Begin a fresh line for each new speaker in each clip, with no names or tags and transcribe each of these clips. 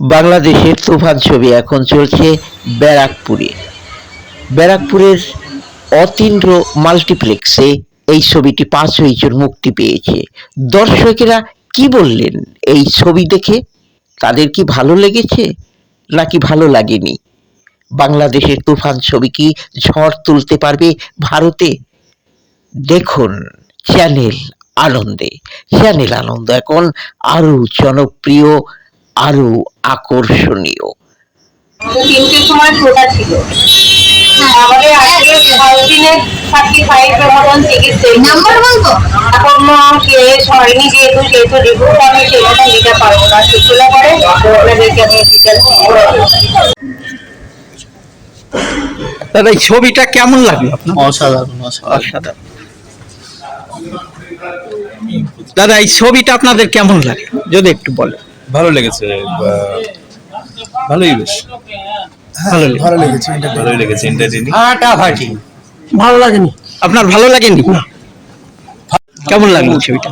বাংলাদেশের তুফান ছবি এখন চলছে ব্যারাকপুরে। ব্যারাকপুরের অতীন্দ্র মাল্টিপ্লেক্সে এই ছবিটি পাঁচই জুন মুক্তি পেয়েছে। দর্শকেরা কি বললেন এই ছবি দেখে? তাদের কি ভালো লেগেছে নাকি ভালো লাগেনি? বাংলাদেশের তুফান ছবি কি ঝড় তুলতে পারবে ভারতে? দেখুন চ্যানেল আনন্দে। চ্যানেল আনন্দ এখন আরও জনপ্রিয় আরও আকর্ষণীয়।
আমাদের তিনটের সময় খোলা ছিল। আমাদের আজকে দিনে থার্টি ফাইভ মতন টিকিট
নাম্বার বলব
এখন শেষ হয়নি যেহেতু সেহেতু রিপোর্ট আমি সেরকম দিতে পারব না। সেগুলো করে আপনাদেরকে আমি ডিটেলস
দাদা এই ছবিটা কেমন লাগল
অসাধারণ অসাধারণ।
অসাধারণ। দাদা এই ছবিটা আপনাদের কেমন লাগে? যদি একটু বলেন।
ভালো লেগেছে ভালোই বেশ।
ভালো লেগেছে।
ভালো লেগেছে
ভালোই লেগেছে এন্টারটেইনিং
ভালো লাগেনি। আপনার ভালো লাগেনি? কেমন লাগল ছবিটা?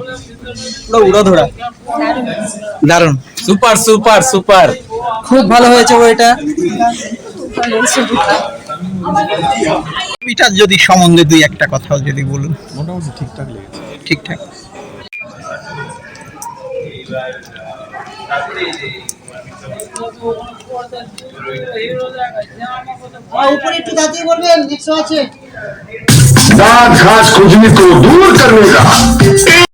পুরো উড়াধরা।
দারুণ।
Super super super.
খুব ভালো হয়েছে বইটা।
ছবিটা যদি সম্বন্ধে দুই একটা কথা যদি বলুন।
মোটামুটি ঠিকঠাক লেগেছে।
ঠিকঠাক।
घास खुजली को दूर करने का।